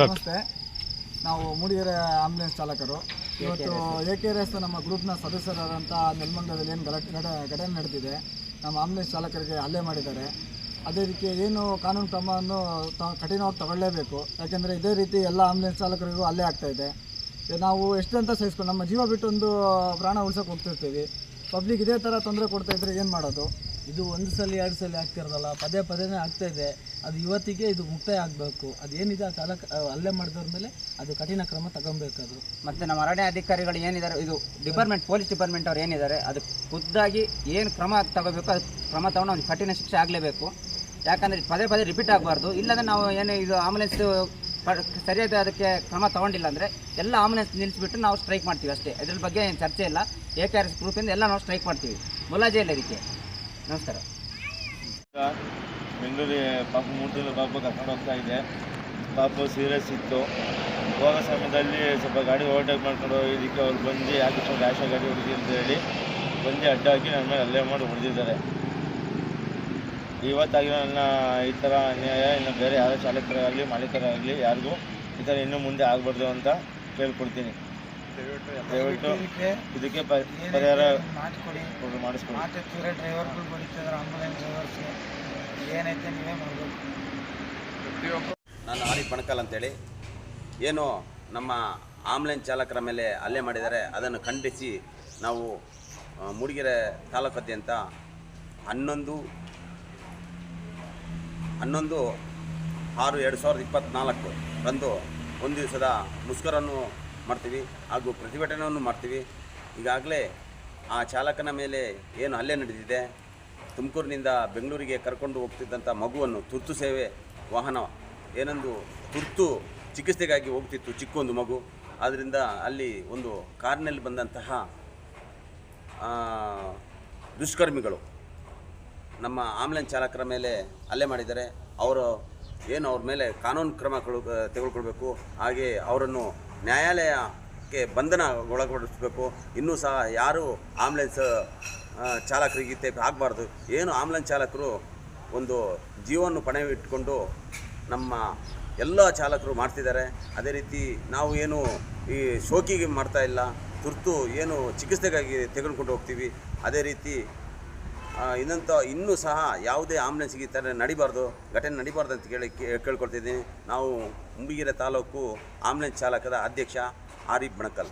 ನಮಸ್ತೆ ನಾವು ಮೂಡಿಗೆರೆ ಆಂಬುಲೆನ್ಸ್ ಚಾಲಕರು ಇವತ್ತು ಎ ಕೆ ಎಸ್ ನಮ್ಮ ಗ್ರೂಪ್ನ ಸದಸ್ಯರಾದಂಥ ನೆಲಮಂಗಲದಲ್ಲಿ ಏನು ಗಲಾಟೆ ಘಟನೆ ನಡೆದಿದೆ ನಮ್ಮ ಆಂಬುಲೆನ್ಸ್ ಚಾಲಕರಿಗೆ ಹಲ್ಲೆ ಮಾಡಿದ್ದಾರೆ ಅದೇ ರೀತಿ ಏನು ಕಾನೂನು ಕ್ರಮವನ್ನು ಕಠಿಣವಾಗಿ ತಗೊಳ್ಳೇಬೇಕು ಯಾಕೆಂದರೆ ಇದೇ ರೀತಿ ಎಲ್ಲ ಆಂಬುಲೆನ್ಸ್ ಚಾಲಕರಿಗೂ ಹಲ್ಲೆ ಆಗ್ತಾಯಿದೆ ನಾವು ಎಷ್ಟಂತ ಸಹಿಸ್ಕೊಂಡು ನಮ್ಮ ಜೀವ ಬಿಟ್ಟು ಒಂದು ಪ್ರಾಣ ಉಳಿಸೋಕೆ ಹೋಗ್ತಿರ್ತೀವಿ ಪಬ್ಲಿಕ್ ಇದೇ ಥರ ತೊಂದರೆ ಕೊಡ್ತಾ ಇದ್ರೆ ಏನು ಮಾಡೋದು? ಇದು ಒಂದು ಸಲ, ಎರಡು ಸಲ ಆಗ್ತಿರೋದಲ್ಲ, ಪದೇ ಪದೇನೇ ಇದೆ. ಅದು ಇವತ್ತಿಗೆ ಇದು ಮುಕ್ತಾಯ ಆಗಬೇಕು. ಅದೇನಿದೆ ಆ ಸಾಲ ಅಲ್ಲೇ ಮಾಡಿದವ್ರ ಮೇಲೆ ಅದು ಕಠಿಣ ಕ್ರಮ ತಗೊಬೇಕದು ಅದು ಮತ್ತು ನಮ್ಮ ಅರಣ್ಯ ಅಧಿಕಾರಿಗಳು ಏನಿದ್ದಾರೆ, ಇದು ಡಿಪಾರ್ಟ್ಮೆಂಟ್ ಪೊಲೀಸ್ ಡಿಪಾರ್ಟ್ಮೆಂಟ್ ಅವ್ರು ಏನಿದ್ದಾರೆ, ಅದು ಖುದ್ದಾಗಿ ಏನು ಕ್ರಮ ತಗೋಬೇಕು, ಅದು ಕ್ರಮ ತಗೊಂಡು ಅವ್ನಿಗೆ ಕಠಿಣ ಶಿಕ್ಷೆ ಆಗಲೇಬೇಕು. ಯಾಕಂದರೆ ಪದೇ ಪದೇ ರಿಪೀಟ್ ಆಗಬಾರ್ದು. ಇಲ್ಲಾಂದರೆ ನಾವು ಏನು ಇದು ಆಂಬುಲೆನ್ಸ್ ಸರಿಯಾದ ಅದಕ್ಕೆ ಕ್ರಮ ತಗೊಂಡಿಲ್ಲ ಅಂದರೆ ಎಲ್ಲ ಆಂಬುಲೆನ್ಸ್ ನಿಲ್ಲಿಸಿಬಿಟ್ಟು ನಾವು ಸ್ಟ್ರೈಕ್ ಮಾಡ್ತೀವಿ ಅಷ್ಟೇ. ಇದ್ರ ಬಗ್ಗೆ ಏನು ಚರ್ಚೆ ಇಲ್ಲ. ಎ ಕೆ ಆರ್ ಎಸ್ ಗ್ರೂಪಿಂದ ಎಲ್ಲ ನಾವು ಸ್ಟ್ರೈಕ್ ಮಾಡ್ತೀವಿ. ಮುಲಾಜೆ ಇಲ್ಲ ಇದಕ್ಕೆ ನಮಸ್ಕಾರ. ಬೆಂಗಳೂರಿಗೆ ಪಾಪ ಮೂರ್ತಿಯಲ್ಲಿ ಪಾಪ ಕರ್ಕೊಂಡು ಹೋಗ್ತಾ ಇದೆ. ಪಾಪ ಸೀರಿಯಸ್ ಇತ್ತು. ಹೋಗೋ ಸಮಯದಲ್ಲಿ ಸ್ವಲ್ಪ ಗಾಡಿ ಓವರ್ಟೇಕ್ ಮಾಡ್ಕೊಂಡು ಇದಕ್ಕೆ ಅವ್ರು ಬಂದು ಯಾಕೆ ಸ್ವಲ್ಪ ಗಾಡಿ ಹೊಡಿದಿ ಅಂತ ಹೇಳಿ ಬಂದು ಅಡ್ಡಾಕಿ ನನ್ನ ಮೇಲೆ ಅಲ್ಲೇ ಮಾಡಿ ಹೊಡೆದಿದ್ದಾರೆ. ಇವತ್ತಾಗಿರೋ ನನ್ನ ಈ ಥರ ಅನ್ಯಾಯ ಇನ್ನು ಬೇರೆ ಯಾರೋ ಚಾಲಕರಾಗಲಿ ಮಾಲೀಕರಾಗಲಿ ಯಾರಿಗೂ ಈ ಥರ ಇನ್ನು ಮುಂದೆ ಆಗಬಾರ್ದು ಅಂತ ಕೇಳ್ಕೊಡ್ತೀನಿ. ದಯವಿಟ್ಟು ಇದಕ್ಕೆ ಪರಿಹಾರ ಮಾಡಿಕೊಡಿ ಕೊಡು- ಮಾಡಿಸ್ಕೊಡಿ ಮಾತಾಡ್ತಿದ್ರೆ ಡ್ರೈವರ್ಗಳು ಬಡಿತಿದ್ದಾರೆ ಆಂಬುಲೆನ್ಸ್ ಡ್ರೈವರ್ಸ್ಗೆ ಏನೈತೆ ನೀವೇ ಮಾಡಬೇಕು. ನಾನು ಆರಿಫ್ ಬಣಕಲ್ ಅಂತೇಳಿ ಏನು ನಮ್ಮ ಆಂಬ್ಯುಲೆನ್ಸ್ ಚಾಲಕರ ಮೇಲೆ ಹಲ್ಲೆ ಮಾಡಿದ್ದಾರೆ ಅದನ್ನು ಖಂಡಿಸಿ ನಾವು ಮೂಡಿಗೆರೆ ತಾಲೂಕಾದ್ಯಂತ ಹನ್ನೊಂದು ಹನ್ನೊಂದು ಆರು ಎರಡು ಸಾವಿರದ ಇಪ್ಪತ್ತ್ನಾಲ್ಕು ರಂದು ಒಂದು ದಿವಸದ ಮುಷ್ಕರನ್ನು ಮಾಡ್ತೀವಿ ಹಾಗೂ ಪ್ರತಿಭಟನೆಯನ್ನು ಮಾಡ್ತೀವಿ. ಈಗಾಗಲೇ ಆ ಚಾಲಕನ ಮೇಲೆ ಏನು ಹಲ್ಲೆ ನಡೆದಿದೆ, ತುಮಕೂರಿನಿಂದ ಬೆಂಗಳೂರಿಗೆ ಕರ್ಕೊಂಡು ಹೋಗ್ತಿದ್ದಂಥ ಮಗುವನ್ನು ತುರ್ತು ಸೇವೆ ವಾಹನ ಏನೊಂದು ತುರ್ತು ಚಿಕಿತ್ಸೆಗಾಗಿ ಹೋಗ್ತಿತ್ತು ಚಿಕ್ಕೊಂದು ಮಗು. ಆದ್ದರಿಂದ ಅಲ್ಲಿ ಒಂದು ಕಾರಿನಲ್ಲಿ ಬಂದಂತಹ ದುಷ್ಕರ್ಮಿಗಳು ನಮ್ಮ ಆಂಬ್ಯುಲೆನ್ಸ್ ಚಾಲಕರ ಮೇಲೆ ಹಲ್ಲೆ ಮಾಡಿದ್ದಾರೆ. ಅವರು ಏನು ಅವ್ರ ಮೇಲೆ ಕಾನೂನು ಕ್ರಮ ತೆಗೆದುಕೊಳ್ಬೇಕು. ಹಾಗೆ ಅವರನ್ನು ನ್ಯಾಯಾಲಯಕ್ಕೆ ಬಂಧನ ಬಂಧನಗೊಳಪಡಿಸಬೇಕು ಇನ್ನೂ ಸಹ ಯಾರು ಆಂಬ್ಯುಲೆನ್ಸ್ ಚಾಲಕರಿಗೆ ಆಗಬಾರ್ದು. ಏನು ಆಂಬ್ಲೆನ್ಸ್ ಚಾಲಕರು ಒಂದು ಜೀವವನ್ನು ಪಣವಿಟ್ಕೊಂಡು ನಮ್ಮ ಎಲ್ಲ ಚಾಲಕರು ಮಾಡ್ತಿದ್ದಾರೆ. ಅದೇ ರೀತಿ ನಾವು ಏನು ಈ ಶೋಕಿಗೆ ಮಾಡ್ತಾ ಇಲ್ಲ. ತುರ್ತು ಏನು ಚಿಕಿತ್ಸೆಗಾಗಿ ತೆಗೆದುಕೊಂಡು ಹೋಗ್ತೀವಿ. ಅದೇ ರೀತಿ ಇನ್ನಂತ ಇನ್ನೂ ಸಹ ಯಾವುದೇ ಆಂಬುಲೆನ್ಸ್ಗೆ ಈ ಥರ ನಡಿಬಾರ್ದು, ಘಟನೆ ನಡಿಬಾರ್ದು ಅಂತ ಕೇಳಿ ಕೇಳ್ಕೊಳ್ತಿದ್ದೀನಿ. ನಾವು ಮುಂಬಿಗೆರೆ ತಾಲೂಕು ಆಂಬುಲೆನ್ಸ್ ಚಾಲಕರ ಅಧ್ಯಕ್ಷ ಆರಿಫ್ ಬಣಕಲ್.